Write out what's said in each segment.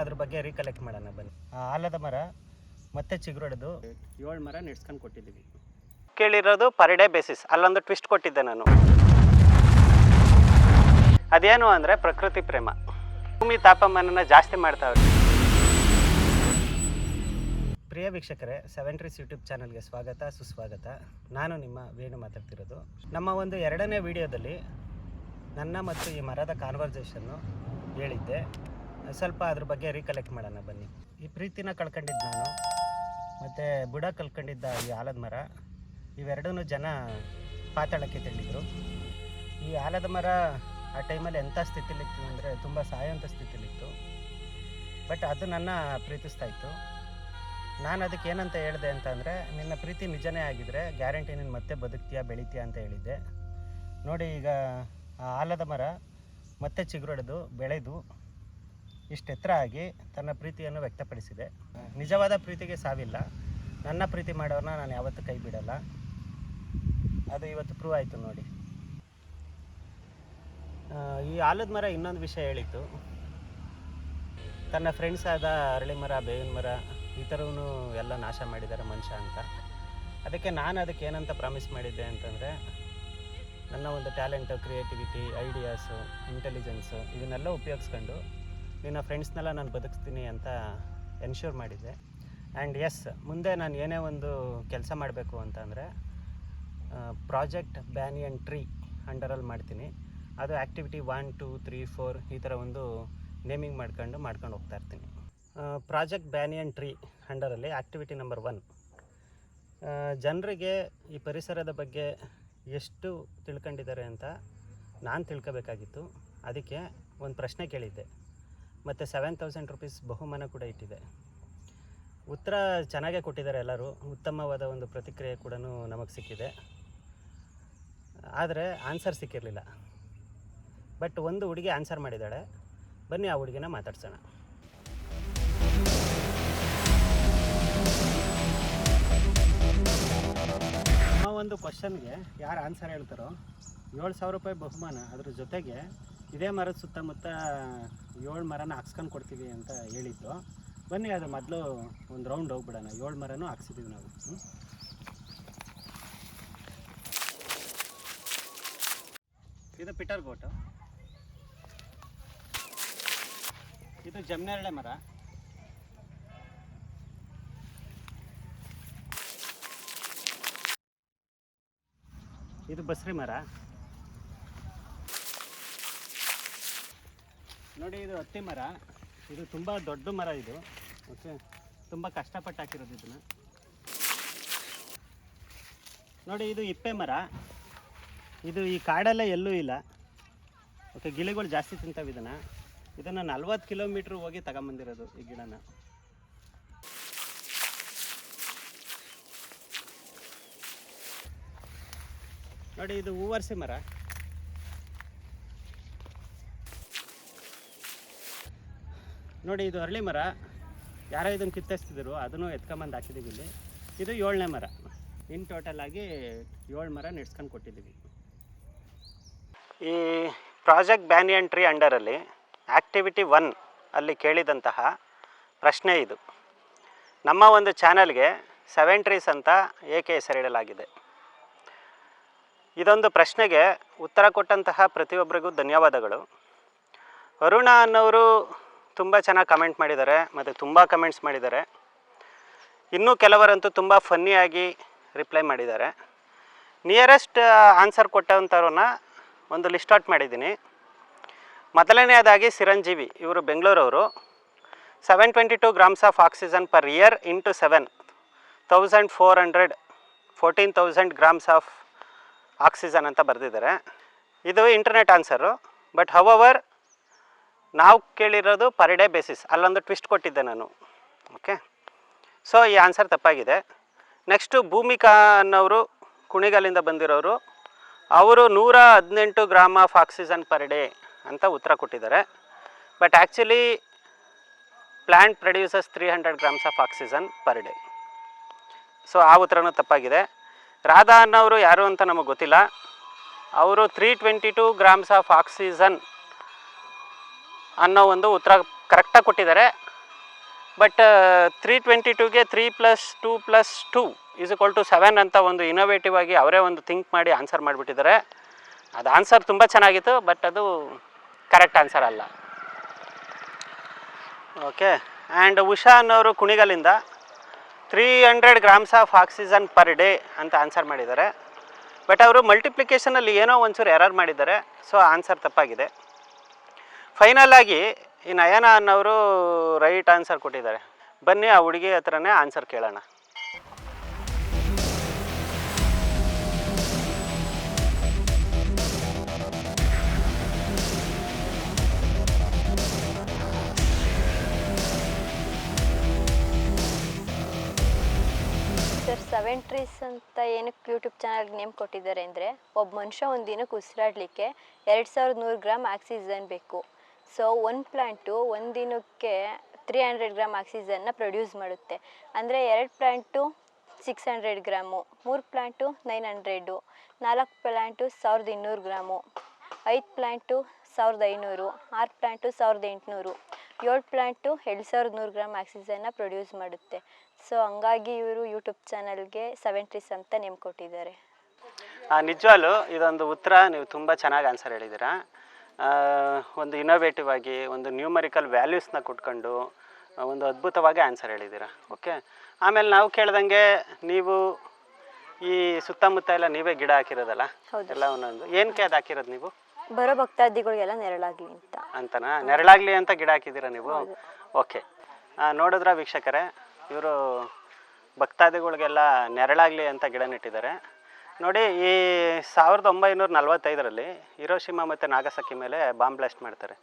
ಅದ್ರ ಬಗ್ಗೆ ರೀಕಲೆಕ್ಟ್ ಮಾಡೋಣ ಬನ್ನಿ. ಆಲದ ಮರ ಮತ್ತೆ ಚಿಗುರೊಡೆದು. ಏಳು ಮರ ನೆಡ್ಸ್ಕೊಂಡು ಕೊಟ್ಟಿದ್ದೀವಿ. ಕೇಳಿರೋದು ಪರ್ ಡೇ ಬೇಸಿಸ್ ಅಲ್ಲೊಂದು ಟ್ವಿಸ್ಟ್ ಕೊಟ್ಟಿದ್ದೆ ನಾನು. ಅದೇನು ಅಂದರೆ ಪ್ರಕೃತಿ ಪ್ರೇಮ. ಭೂಮಿ ತಾಪಮಾನನ ಜಾಸ್ತಿ ಮಾಡ್ತಾವೆ ಪ್ರಿಯ ವೀಕ್ಷಕರೇ ಸೆವೆನ್ ಟ್ರೀಸ್ ಯೂಟ್ಯೂಬ್ ಚಾನಲ್ಗೆ ಸ್ವಾಗತ ಸುಸ್ವಾಗತ. ನಾನು ನಿಮ್ಮ ವೇಣು ಮಾತಾಡ್ತಿರೋದು. ನಮ್ಮ ಒಂದು ಎರಡನೇ ವಿಡಿಯೋದಲ್ಲಿ ನನ್ನ ಮತ್ತು ಈ ಮರದ ಕಾನ್ವರ್ಸೇಷನ್ನು ಹೇಳಿದ್ದೆ. ಸ್ವಲ್ಪ ಅದ್ರ ಬಗ್ಗೆ ರೀಕಲೆಕ್ಟ್ ಮಾಡೋಣ ಬನ್ನಿ. ಈ ಪ್ರೀತಿನ ಕಳ್ಕೊಂಡಿದ್ದು ನಾನು, ಮತ್ತು ಬುಡ ಕಳ್ಕೊಂಡಿದ್ದ ಈ ಆಲದ ಮರ ಇವೆರಡೂ ಜನ ಪಾತಾಳಕ್ಕೆ ತೆಳ್ಳಿದ್ರು. ಈ ಆಲದ ಮರ ಆ ಟೈಮಲ್ಲಿ ಎಂಥ ಸ್ಥಿತಿಲಿತ್ತು ಅಂದರೆ ತುಂಬ ಸಾಯೋಂಥ ಸ್ಥಿತಿಲಿತ್ತು. ಬಟ್ ಅದು ನನ್ನ ಪ್ರೀತಿಸ್ತಾ ಇತ್ತು. ನಾನು ಅದಕ್ಕೆ ಏನಂತ ಹೇಳಿದೆ ಅಂತಂದರೆ ನಿನ್ನ ಪ್ರೀತಿ ನಿಜನೇ ಆಗಿದ್ರೆ ಗ್ಯಾರಂಟಿ ನೀನು ಮತ್ತೆ ಬದುಕ್ತೀಯಾ, ಬೆಳಿತೀಯಾ ಅಂತ ಹೇಳಿದ್ದೆ. ನೋಡಿ ಈಗ ಆಲದ ಮರ ಮತ್ತೆ ಚಿಗುರೊಡೆದು ಬೆಳೆದು ಇಷ್ಟು ಎತ್ತರ ಆಗಿ ತನ್ನ ಪ್ರೀತಿಯನ್ನು ವ್ಯಕ್ತಪಡಿಸಿದೆ. ನಿಜವಾದ ಪ್ರೀತಿಗೆ ಸಾವಿಲ್ಲ. ನನ್ನ ಪ್ರೀತಿ ಮಾಡೋರನ್ನ ನಾನು ಯಾವತ್ತೂ ಕೈ ಬಿಡಲ್ಲ. ಅದು ಇವತ್ತು ಪ್ರೂವ್ ಆಯಿತು ನೋಡಿ. ಈ ಆಲದ ಮರ ಇನ್ನೊಂದು ವಿಷಯ ಹೇಳಿತ್ತು ತನ್ನ ಫ್ರೆಂಡ್ಸ್ ಆದ ಅರಳಿ ಮರ, ಬೇವಿನ ಮರ ಈ ಥರವೂ ಎಲ್ಲ ನಾಶ ಮಾಡಿದ್ದಾರೆ ಮನುಷ್ಯ ಅಂತ. ಅದಕ್ಕೆ ನಾನು ಅದಕ್ಕೆ ಏನಂತ ಪ್ರಾಮಿಸ್ ಮಾಡಿದ್ದೆ ಅಂತಂದರೆ ನನ್ನ ಒಂದು ಟ್ಯಾಲೆಂಟು ಕ್ರಿಯೇಟಿವಿಟಿ ಐಡಿಯಾಸು ಇಂಟೆಲಿಜೆನ್ಸು ಇದನ್ನೆಲ್ಲ ಉಪಯೋಗಿಸ್ಕೊಂಡು ನಿನ್ನ ಫ್ರೆಂಡ್ಸ್ನೆಲ್ಲ ನಾನು ಬದುಕಿಸ್ತೀನಿ ಅಂತ ಎನ್ಶ್ಯೂರ್ ಮಾಡಿದ್ದೆ. ಆ್ಯಂಡ್ ಎಸ್ ಮುಂದೆ ನಾನು ಏನೇ ಒಂದು ಕೆಲಸ ಮಾಡಬೇಕು ಅಂತಂದರೆ ಪ್ರಾಜೆಕ್ಟ್ ಬ್ಯಾನಿಯನ್ ಟ್ರೀ ಅಂಡರಲ್ಲಿ ಮಾಡ್ತೀನಿ. ಅದು activity one two three four ಈ ಥರ ಒಂದು ನೇಮಿಂಗ್ ಮಾಡ್ಕೊಂಡು ಮಾಡ್ಕೊಂಡು ಹೋಗ್ತಾ ಇರ್ತೀನಿ. ಪ್ರಾಜೆಕ್ಟ್ ಬ್ಯಾನಿಯನ್ ಟ್ರೀ ಅಂಡರಲ್ಲಿ ಆ್ಯಕ್ಟಿವಿಟಿ ನಂಬರ್ ಒನ್ ಜನರಿಗೆ ಈ ಪರಿಸರದ ಬಗ್ಗೆ ಎಷ್ಟು ತಿಳ್ಕೊಂಡಿದ್ದಾರೆ ಅಂತ ನಾನು ತಿಳ್ಕೊಬೇಕಾಗಿತ್ತು. ಅದಕ್ಕೆ ಒಂದು ಪ್ರಶ್ನೆ ಕೇಳಿದ್ದೆ. ಮತ್ತು ಸೆವೆನ್ ತೌಸಂಡ್ ರುಪೀಸ್ ಬಹುಮಾನ ಕೂಡ ಇಟ್ಟಿದೆ. ಉತ್ತರ ಚೆನ್ನಾಗೇ ಕೊಟ್ಟಿದ್ದಾರೆ ಎಲ್ಲರೂ. ಉತ್ತಮವಾದ ಒಂದು ಪ್ರತಿಕ್ರಿಯೆ ಕೂಡ ನಮಗೆ ಸಿಕ್ಕಿದೆ. ಆದರೆ ಆನ್ಸರ್ ಸಿಕ್ಕಿರಲಿಲ್ಲ. ಬಟ್ ಒಂದು ಹುಡುಗಿ ಆನ್ಸರ್ ಮಾಡಿದ್ದಾಳೆ. ಬನ್ನಿ ಆ ಹುಡುಗಿನ ಮಾತಾಡ್ಸೋಣ. ಒಂದು ಕ್ವಶನ್ಗೆ ಯಾರು ಆನ್ಸರ್ ಹೇಳ್ತಾರೋ ಏಳು ಸಾವಿರ ರೂಪಾಯಿ ಬಹುಮಾನ ಅದ್ರ ಜೊತೆಗೆ ಇದೇ ಮರದ ಸುತ್ತಮುತ್ತ ಏಳು ಮರನ ಹಾಕ್ಸ್ಕೊಂಡು ಕೊಡ್ತೀವಿ ಅಂತ ಹೇಳಿದ್ದು. ಬನ್ನಿ ಅದು ಮೊದಲು ಒಂದು ರೌಂಡ್ ಹೋಗ್ಬಿಡೋಣ. ಏಳು ಮರನೂ ಹಾಕ್ಸಿದ್ದೀವಿ ನಾವು. ಇದು ಪಿಟರ್ ಗೋಟು ಇದು ಜಮ್ನೆರಳೆ ಮರ. ಇದು ಬಸ್ರಿ ಮರ. ನೋಡಿ, ಇದು ಹತ್ತಿ ಮರ. ಇದು ತುಂಬ ದೊಡ್ಡ ಮರ ಇದು. ಓಕೆ? ತುಂಬ ಕಷ್ಟಪಟ್ಟು ಹಾಕಿರೋದು ಇದನ್ನು. ನೋಡಿ, ಇದು ಇಪ್ಪೆ ಮರ. ಇದು ಈ ಕಾಡಲ್ಲೇ ಎಲ್ಲೂ ಇಲ್ಲ. ಓಕೆ, ಗಿಳಿಗಳು ಜಾಸ್ತಿ ತಿಂತಾವೆ ಇದನ್ನು. ಇದನ್ನು ನಲ್ವತ್ತು ಕಿಲೋಮೀಟ್ರ್ ಹೋಗಿ ತಗೊಂಬಂದಿರೋದು ಈ ಗಿಡನ. ನೋಡಿ, ಇದು ಹೂವರ್ಸಿ ಮರ. ನೋಡಿ, ಇದು ಅರಳಿ ಮರ. ಯಾರೋ ಇದನ್ನು ಕಿತ್ತಿಸ್ತಿದ್ರು ಅದನ್ನು ಎತ್ಕೊಂಬಂದು ಹಾಕಿದ್ದೀವಿ ಇಲ್ಲಿ. ಇದು ಏಳನೇ ಮರ. ಇನ್ ಟೋಟಲ್ ಆಗಿ ಏಳು ಮರ ನೆಡ್ಸ್ಕೊಂಡು ಕೊಟ್ಟಿದ್ದೀವಿ. ಈ ಪ್ರಾಜೆಕ್ಟ್ ಬ್ಯಾನಿಯನ್ ಟ್ರೀ ಅಂಡರಲ್ಲಿ ಆ್ಯಕ್ಟಿವಿಟಿ ಒನ್ ಅಲ್ಲಿ ಕೇಳಿದಂತಹ ಪ್ರಶ್ನೆ ಇದು. ನಮ್ಮ ಒಂದು ಚಾನಲ್ಗೆ ಸೆವೆನ್ ಟ್ರೀಸ್ ಅಂತ ಏಕೆ ಹೆಸರಿಡಲಾಗಿದೆ? ಇದೊಂದು ಪ್ರಶ್ನೆಗೆ ಉತ್ತರ ಕೊಟ್ಟಂತಹ ಪ್ರತಿಯೊಬ್ಬರಿಗೂ ಧನ್ಯವಾದಗಳು. ಅರುಣ ಅನ್ನೋರು ತುಂಬ ಚೆನ್ನಾಗಿ ಕಮೆಂಟ್ ಮಾಡಿದ್ದಾರೆ ಮತ್ತು ತುಂಬ ಕಮೆಂಟ್ಸ್ ಮಾಡಿದ್ದಾರೆ. ಇನ್ನೂ ಕೆಲವರಂತೂ ತುಂಬ ಫನ್ನಿಯಾಗಿ ರಿಪ್ಲೈ ಮಾಡಿದ್ದಾರೆ. ನಿಯರೆಸ್ಟ್ ಆನ್ಸರ್ ಕೊಟ್ಟಂಥವ್ರನ್ನ ಒಂದು ಲಿಸ್ಟ್ ಔಟ್ ಮಾಡಿದ್ದೀನಿ. ಮೊದಲನೆಯದಾಗಿ ಸಿರಂಜೀವಿ ಇವರು ಬೆಂಗಳೂರವರು. Seven twenty two grams of oxygen per year into seven thousand four hundred fourteen thousand grams of oxygen ಅಂತ ಬರೆದಿದ್ದಾರೆ. ಇದು ಇಂಟರ್ನೆಟ್ ಆನ್ಸರು ಬಟ್ ಹವರ್ ನಾವು ಕೇಳಿರೋದು ಪರ್ ಡೇ ಬೇಸಿಸ್ ಅಲ್ಲೊಂದು ಟ್ವಿಸ್ಟ್ ಕೊಟ್ಟಿದ್ದೆ ನಾನು. ಓಕೆ ಸೊ ಈ ಆನ್ಸರ್ ತಪ್ಪಾಗಿದೆ. ನೆಕ್ಸ್ಟು ಭೂಮಿಕಾ ಅನ್ನೋರು ಕುಣಿಗಲಿಂದ ಬಂದಿರೋರು, ಅವರು ನೂರ ಹದಿನೆಂಟು gram of oxygen per day ಅಂತ ಉತ್ತರ ಕೊಟ್ಟಿದ್ದಾರೆ. But actually plant produces three hundred grams of oxygen per day so ಆ ಉತ್ತರನೂ ತಪ್ಪಾಗಿದೆ. ರಾಧಾ ಅನ್ನೋರು ಯಾರು ಅಂತ ನಮಗೆ ಗೊತ್ತಿಲ್ಲ. ಅವರು three twenty two grams of oxygen ಅನ್ನೋ ಒಂದು ಉತ್ತರ ಕರೆಕ್ಟಾಗಿ ಕೊಟ್ಟಿದ್ದಾರೆ. But three twenty ಟೂಗೆ three plus two plus two is equal to seven ಅಂತ ಒಂದು ಇನೋವೇಟಿವ್ ಆಗಿ ಅವರೇ ಒಂದು ಥಿಂಕ್ ಮಾಡಿ ಆನ್ಸರ್ ಮಾಡಿಬಿಟ್ಟಿದ್ದಾರೆ. ಅದು ಆನ್ಸರ್ ತುಂಬ ಚೆನ್ನಾಗಿತ್ತು ಬಟ್ ಅದು ಕರೆಕ್ಟ್ ಆನ್ಸರ್ ಅಲ್ಲ. ಓಕೆ ಆ್ಯಂಡ್ ಉಷಾ ಅನ್ನೋರು ಕುಣಿಗಲಿಂದ three hundred grams of oxygen per day ಅಂತ ಆನ್ಸರ್ ಮಾಡಿದ್ದಾರೆ. ಬಟ್ ಅವರು ಮಲ್ಟಿಪ್ಲಿಕೇಶನಲ್ಲಿ ಏನೋ ಒಂಚೂರು ಎರರ್ ಮಾಡಿದ್ದಾರೆ. ಸೊ ಆನ್ಸರ್ ತಪ್ಪಾಗಿದೆ. ಫೈನಲ್ ಆಗಿ ಈ ನಯನ ಅನ್ನೋರು ರೈಟ್ ಆನ್ಸರ್ ಕೊಟ್ಟಿದ್ದಾರೆ. ಬನ್ನಿ ಆ ಹುಡುಗಿ ಹತ್ರನೇ ಆನ್ಸರ್ ಕೇಳೋಣ. ಟ್ರೀಸ್ ಅಂತ ಏನಕ್ಕೆ ಯೂಟ್ಯೂಬ್ ಚಾನಲ್ ನೇಮ್ ಕೊಟ್ಟಿದ್ದಾರೆ ಅಂದರೆ, ಒಬ್ಬ ಮನುಷ್ಯ ಒಂದು ದಿನಕ್ಕೆ ಉಸಿರಾಡಲಿಕ್ಕೆ ಎರಡು ಸಾವಿರದ ನೂರು ಗ್ರಾಮ್ ಆಕ್ಸಿಜನ್ ಬೇಕು. ಸೊ ಒಂದು ಪ್ಲ್ಯಾಂಟು ಒಂದು ದಿನಕ್ಕೆ ತ್ರೀ ಹಂಡ್ರೆಡ್ ಗ್ರಾಮ್ ಆಕ್ಸಿಜನ್ನ ಪ್ರೊಡ್ಯೂಸ್ ಮಾಡುತ್ತೆ. ಅಂದರೆ ಎರಡು ಪ್ಲ್ಯಾಂಟು ಸಿಕ್ಸ್ ಹಂಡ್ರೆಡ್ ಗ್ರಾಮು, ಮೂರು ಪ್ಲ್ಯಾಂಟು ನೈನ್ ಹಂಡ್ರೆಡು ನಾಲ್ಕು ಪ್ಲ್ಯಾಂಟು ಸಾವಿರದ ಇನ್ನೂರು ಗ್ರಾಮು, ಐದು ಪ್ಲ್ಯಾಂಟು ಸಾವಿರದ ಐನೂರು, ಆರು ಪ್ಲ್ಯಾಂಟು ಸಾವಿರದ ಎಂಟುನೂರು. ಏಳು ಪ್ಲ್ಯಾಂಟು ಎರಡು ಸಾವಿರದ ನೂರು ಗ್ರಾಮ್ ಆಕ್ಸಿಜನ್ನ ಪ್ರೊಡ್ಯೂಸ್ ಮಾಡುತ್ತೆ. ಸೊ ಹಂಗಾಗಿ ಇವರು ಯೂಟ್ಯೂಬ್ ಚಾನಲ್ಗೆ ಸೆವೆನ್ ಟ್ರೀಸ್ ಅಂತ ನೇಮ್ ಕೊಟ್ಟಿದ್ದಾರೆ. ನಿಜವಾಗ್ಲೂ ಇದೊಂದು ಉತ್ತರ ನೀವು ತುಂಬ ಚೆನ್ನಾಗಿ ಆನ್ಸರ್ ಹೇಳಿದ್ದೀರಾ. ಒಂದು ಇನೋವೇಟಿವ್ ಆಗಿ ಒಂದು ನ್ಯೂಮರಿಕಲ್ ವ್ಯಾಲ್ಯೂಸ್ನ ಕೊಟ್ಕೊಂಡು ಒಂದು ಅದ್ಭುತವಾಗಿ ಆನ್ಸರ್ ಹೇಳಿದ್ದೀರಾ. ಓಕೆ ಆಮೇಲೆ ನಾವು ಕೇಳ್ದಂಗೆ ನೀವು ಈ ಸುತ್ತಮುತ್ತ ಎಲ್ಲ ನೀವೇ ಗಿಡ ಹಾಕಿರೋದಲ್ಲ. ಎಲ್ಲ ಒಂದೊಂದು. ಏನಕ್ಕೆ ಅದು ಹಾಕಿರೋದು ನೀವು? ಬರೋ ಭಕ್ತಾದಿಗಳಿಗೆಲ್ಲ ನೆರಳಾಗ್ಲಿ ಅಂತ. ಅಂತನಾ? ನೆರಳಾಗ್ಲಿ ಅಂತ ಗಿಡ ಹಾಕಿದ್ದೀರಾ ನೀವು? ಓಕೆ. ನೋಡಿದ್ರ ವೀಕ್ಷಕರೇ ಇವರು ಭಕ್ತಾದಿಗಳಿಗೆಲ್ಲ ನೆರಳಾಗ್ಲಿ ಅಂತ ಗಿಡ ನೆಟ್ಟಿದ್ದಾರೆ ನೋಡಿ ಈ ಸಾವಿರದ ಒಂಬೈನೂರ ನಲ್ವತ್ತೈದರಲ್ಲಿ ಹಿರೋಶಿಮಾ ಮತ್ತು ನಾಗಸಕ್ಕಿ ಮೇಲೆ ಬಾಂಬ್ ಬ್ಲಾಸ್ಟ್ ಮಾಡ್ತಾರೆ.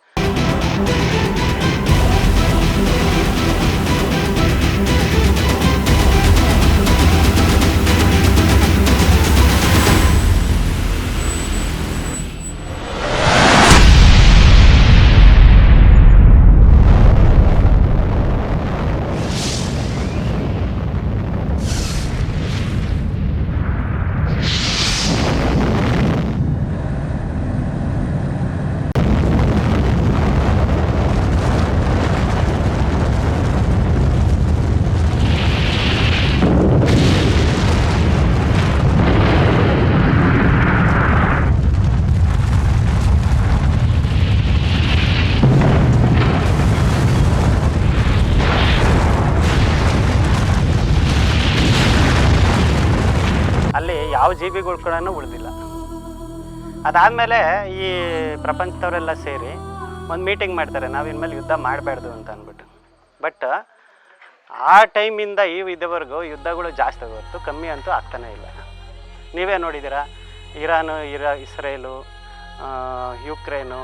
ಯಾವ ಜೀವಿಗಳು ಕೂಡ ಉಳಿದಿಲ್ಲ. ಅದಾದಮೇಲೆ ಈ ಪ್ರಪಂಚದವರೆಲ್ಲ ಸೇರಿ ಒಂದು ಮೀಟಿಂಗ್ ಮಾಡ್ತಾರೆ, ನಾವು ಇನ್ಮೇಲೆ ಯುದ್ಧ ಮಾಡಬಾರ್ದು ಅಂತ ಅಂದ್ಬಿಟ್ಟು. ಬಟ್ ಆ ಟೈಮಿಂದ ಈ ಇದುವರೆಗೂ ಯುದ್ಧಗಳು ಜಾಸ್ತಿ ಹೊರತು ಕಮ್ಮಿ ಅಂತೂ ಆಗ್ತಾನೇ ಇಲ್ಲ. ನೀವೇ ನೋಡಿದ್ದೀರಾ, ಇರಾನು, ಇರಾ, ಇಸ್ರೇಲು ಯುಕ್ರೇನು,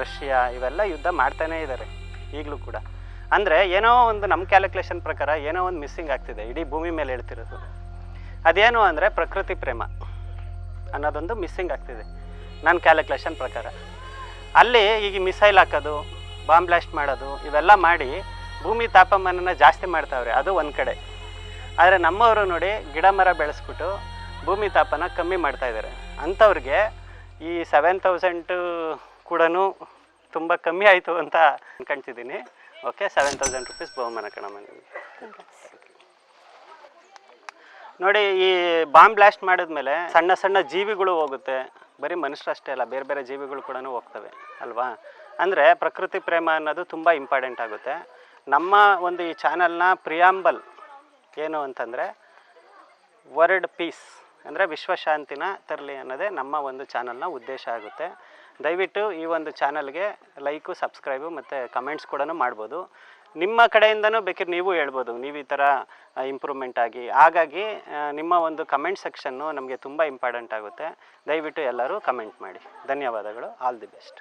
ರಷ್ಯಾ ಇವೆಲ್ಲ ಯುದ್ಧ ಮಾಡ್ತಾನೇ ಇದ್ದಾರೆ ಈಗಲೂ ಕೂಡ. ಅಂದರೆ ಏನೋ ಒಂದು ನಮ್ಮ ಕ್ಯಾಲ್ಕುಲೇಷನ್ ಪ್ರಕಾರ ಏನೋ ಒಂದು ಮಿಸ್ಸಿಂಗ್ ಆಗ್ತಿದೆ, ಇಡೀ ಭೂಮಿ ಮೇಲೆ ಹೇಳ್ತಿರೋದು. ಅದೇನು ಅಂದರೆ ಪ್ರಕೃತಿ ಪ್ರೇಮ ಅನ್ನೋದೊಂದು ಮಿಸ್ಸಿಂಗ್ ಆಗ್ತಿದೆ. ನನ್ನ ಕ್ಯಾಲ್ಕುಲೇಷನ್ ಪ್ರಕಾರ. ಅಲ್ಲಿ ಈಗ ಮಿಸೈಲ್ ಹಾಕೋದು ಬಾಂಬ್ ಬ್ಲಾಸ್ಟ್ ಮಾಡೋದು, ಇವೆಲ್ಲ ಮಾಡಿ ಭೂಮಿ ತಾಪಮಾನನ ಜಾಸ್ತಿ ಮಾಡ್ತಾವ್ರೆ, ಅದು ಒಂದು ಕಡೆ. ಆದರೆ ನಮ್ಮವರು ನೋಡಿ ಗಿಡ ಮರ ಬೆಳೆಸ್ಬಿಟ್ಟು ಭೂಮಿ ತಾಪನ ಕಮ್ಮಿ ಮಾಡ್ತಾ ಇದ್ದಾರೆ ಅಂಥವ್ರಿಗೆ ಈ ಸೆವೆನ್ ತೌಸಂಡು ಕೂಡ ತುಂಬ ಕಮ್ಮಿ ಆಯಿತು ಅಂತ ಅನ್ಕೊಂತಿದ್ದೀನಿ ಓಕೆ ಸೆವೆನ್ ತೌಸಂಡ್ ರುಪೀಸ್ ಬಹುಮಾನ ಕಣಮ್ಮ ನಿಮಗೆ. ನೋಡಿ, ಈ ಬಾಂಬ್ ಬ್ಲಾಸ್ಟ್ ಮಾಡಿದ್ಮೇಲೆ ಸಣ್ಣ ಸಣ್ಣ ಜೀವಿಗಳು ಹೋಗುತ್ತೆ. ಬರೀ ಮನುಷ್ಯರಷ್ಟೇ ಅಲ್ಲ, ಬೇರೆ ಬೇರೆ ಜೀವಿಗಳು ಕೂಡ ಹೋಗ್ತವೆ, ಅಲ್ವಾ? ಅಂದರೆ ಪ್ರಕೃತಿ ಪ್ರೇಮ ಅನ್ನೋದು ತುಂಬ ಇಂಪಾರ್ಟೆಂಟ್ ಆಗುತ್ತೆ. ನಮ್ಮ ಒಂದು ಈ ಚಾನಲ್ನ ಪ್ರಿಯಾಂಬಲ್ ಏನು ಅಂತಂದರೆ ವರ್ಲ್ಡ್ ಪೀಸ್ ಅಂದರೆ ವಿಶ್ವಶಾಂತಿನ ತರಲಿ ಅನ್ನೋದೇ ನಮ್ಮ ಒಂದು ಚಾನಲ್ನ ಉದ್ದೇಶ ಆಗುತ್ತೆ. ದಯವಿಟ್ಟು ಈ ಒಂದು ಚಾನಲ್ಗೆ ಲೈಕು ಸಬ್ಸ್ಕ್ರೈಬು ಮತ್ತು ಕಮೆಂಟ್ಸ್ ಕೂಡ ಮಾಡ್ಬೋದು. ನಿಮ್ಮ ಕಡೆಯಿಂದನೂ ಬೇಕಿದ್ರೆ ನೀವು ಹೇಳ್ಬೋದು, ನೀವು ಈ ಥರ ಇಂಪ್ರೂವ್ಮೆಂಟ್ ಆಗಿ. ಹಾಗಾಗಿ ನಿಮ್ಮ ಒಂದು ಕಮೆಂಟ್ ಸೆಕ್ಷನ್ನು ನಮಗೆ ತುಂಬ ಇಂಪಾರ್ಟೆಂಟ್ ಆಗುತ್ತೆ. ದಯವಿಟ್ಟು ಎಲ್ಲರೂ ಕಮೆಂಟ್ ಮಾಡಿ. ಧನ್ಯವಾದಗಳು. All the best